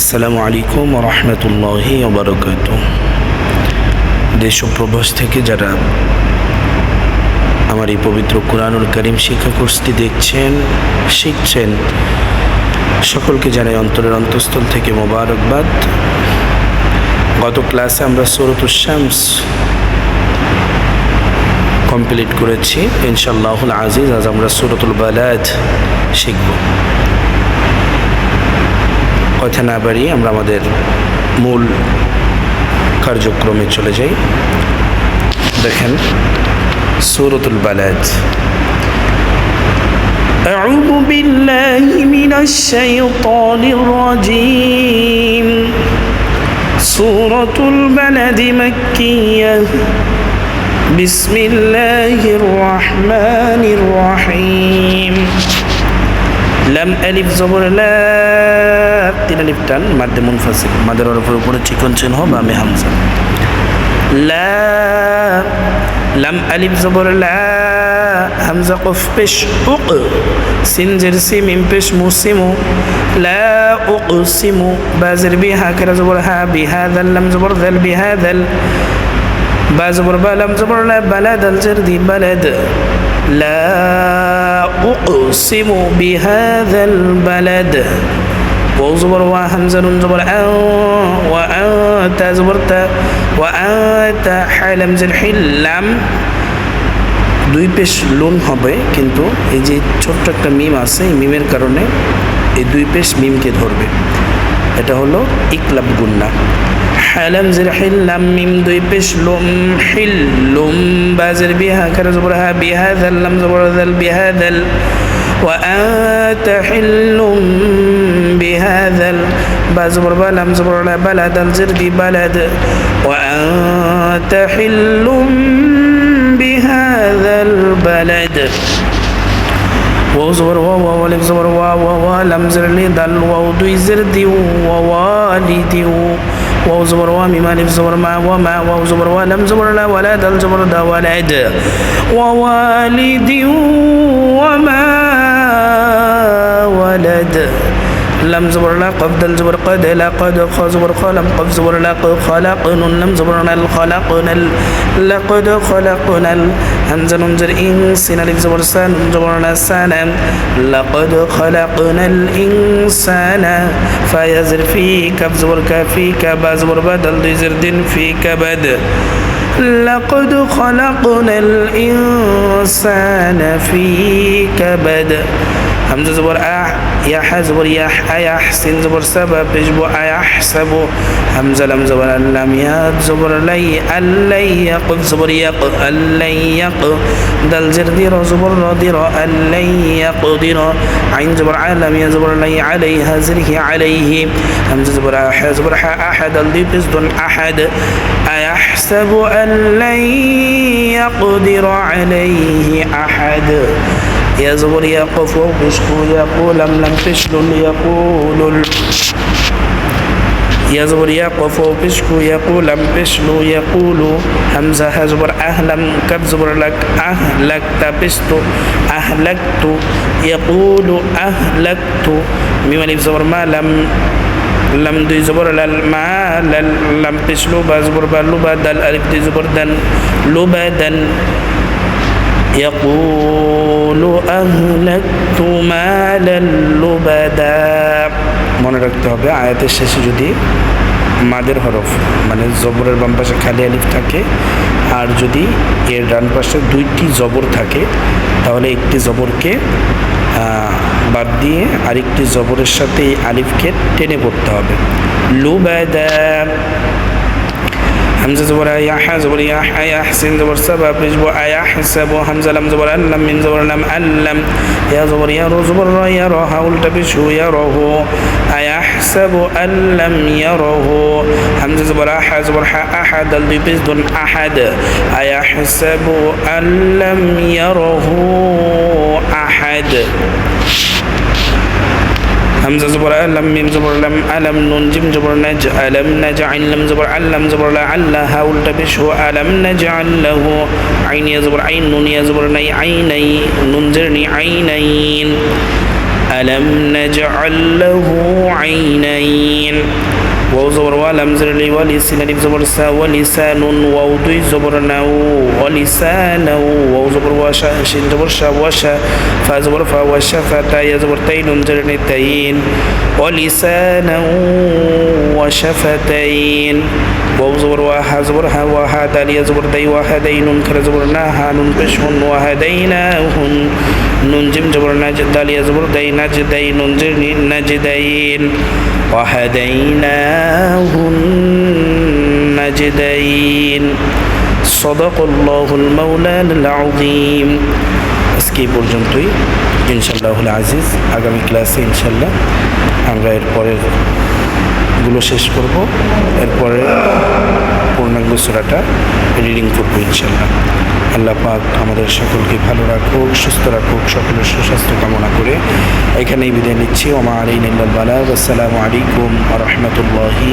আসসালামু আলাইকুম রহমতুল্লাহি ওবরকাত দেশ প্রবাস থেকে যারা আমার এই পবিত্র কোরআনুল করিম শিক্ষা কোর্সটি দেখছেন, শিখছেন, সকলকে জানাই অন্তরের অন্তঃস্থল থেকে মোবারকবাদ। গত ক্লাসে আমরা সরতুল শামস কমপ্লিট করেছি। ইনশাল্লাহুল আজিজ, আজ আমরা সুরতুল বালাদ শিখব। কথা না বাড়িয়ে আমরা আমাদের মূল কার্যক্রমে চলে যাই দেখেন সুরতুল বালাদ أعوذ بالله من الشيطان الرجيم سورة البلد مكية بسم الله الرحمن الرحيم لم ألف زبر لا তিন আলিফ টান মাদ্দে মুনফাসিল মাদের ওর উপরে চিকন চিহ্ন বা আমি হামজা লা লাম আলিফ জবর লা হামজা কফ পেশ উক সিন জের সি মিম পেশ মুসিমু লা উকসিমু বাজের বি হা কেরা জবর হা বি হাদাল লাম জবর দাল বি হাদাল বা জবর বা লাম জবর লা বালাদ আল জের দি বালাদ لا أقسم بهذا البلد واو زبر وا همزة نون زبر أن وأنت زبرت وأنت حلم زل حلم দুই পেশ লোন হবে কিন্তু এই যে ছোট্ট একটা মিম আছে এই মিমের কারণে এই দুই পেশ মিমকে ধরবে এটা হলো ইকলাব গুন্না حلم زر حلم ميم دوي بش لم حلم بازر بها كر زبرها بهذا اللم زبر ذل بهذا ال وأنت حل بهذا ال بازبر بلم زبر بلد الزر دي بلد. وأنت حل بهذا البلد. واو زبر واو واو الف زبر واو واو لم زر لي دل واو دوي زر دي ووالدي واو زبر وا ميم ألف زبر ما وما واو زبر ولم زبر لا ولا دل زبر دا ولد ووالد وما ولد لم زبر لا قف دل زبر قد لا قد خ زبر خلم قف زبر لا خلق نون لم زبر لا خلقنا لقد خلقنا همزة ننزل إنسان الف زبر سان زبر لا سانا لقد خلقنا الإنسان فيزر في كف زبر كافي كبا زبر بدل دي دين في كبد لقد خلقنا الإنسان في كبد همزة زبر أح يح زبر يح أيحسن زبر سبب يجبو أيحسب همزة لم زبر لم ياد زبر لي ألي يقف زبر يق ألي يق دل زردير زبر رادر ألي يقدر عين زبر عالم يا زبر لي عليها زره عليه. همزة زبر أح زبر ح أحد دون أحد. أيحسب أن لن يقدر عليه أحد. يا زبر يقف وبشكو يقول لم لم تشل يقول يا زبر يقف وبشكو يقول لم بشلو يقول همزة زبر أهلم كب زبر لك؟ أهلك تبست أهلكت. يقول أهلكت. ميم ألف زبر ما لم لم دي زبر لل ما لل لم بشلو با زبر با لبا دل ألف دي زبر دن لبا يقول أهلكت مالا لبدا মনে রাখতে হবে আয়াতের শেষে যদি মাদের হরফ মানে জবরের বাম পাশে খালি আলিফ থাকে আর যদি এর ডান পাশে দুইটি জবর থাকে তাহলে একটি জবরকে বাদ দিয়ে আরেকটি জবরের সাথে এই আলিফকে টেনে পড়তে হবে লুবাদা همزة زبر يا ح زبر يا ح يا حسين زبر سبب يجبو يا حسب همزة لم زبر لم من زبر لم ألم. يا زبر يا رو زبر يا رو حاول تبشو يا روه أيحسب أن لم يره همزة زبر ح زبر ح أحد البيبز دون أحد. أيحسب أن لم يره أحد. همزة زبر ألم ميم زبر لم ألم نون جيم زبر نج ألم نجعل لم زبر علم زبر لعل هاول تبشه ألم نجعل له عين يا زبر عين نون يا زبر ني عيني نون زرني عينين. ألم نجعل له عينين؟ واو زبر ولم زر لي ولسان الف زبر سا ولسان واو دوي زبر نو ولسان واو زبر وشا شين زبر شا وشا فا زبر فا وشا فتا يا زبر تين زر تين ولسانا وشفتين واو زبر واها زبر ها واها دال يا زبر دي وهدين كر زبر ناها نون بشهن وهديناهن نون جم زبر ناجد دال يا زبر دي نجدين نون جر نجدين وهديناه النجدين صدق الله المولى العظيم আজকে এই পর্যন্তই ইনশাল্লাহ আজিজ আগামী ক্লাসে ইনশাল্লাহ আমরা এর পরের গুলো শেষ করব। এরপরে পূর্ণাঙ্গ সুরাটা রিডিং করব ইনশাল্লাহ আল্লাহ পাক আমাদের সকলকে ভালো রাখুক, সুস্থ রাখুক, সকলের সুস্বাস্থ্য কামনা করে এখানেই বিদায় নিচ্ছি। ওমা আলী নিল্লাল বালা আসসালামু আলাইকুম আ রহমতুল্লাহি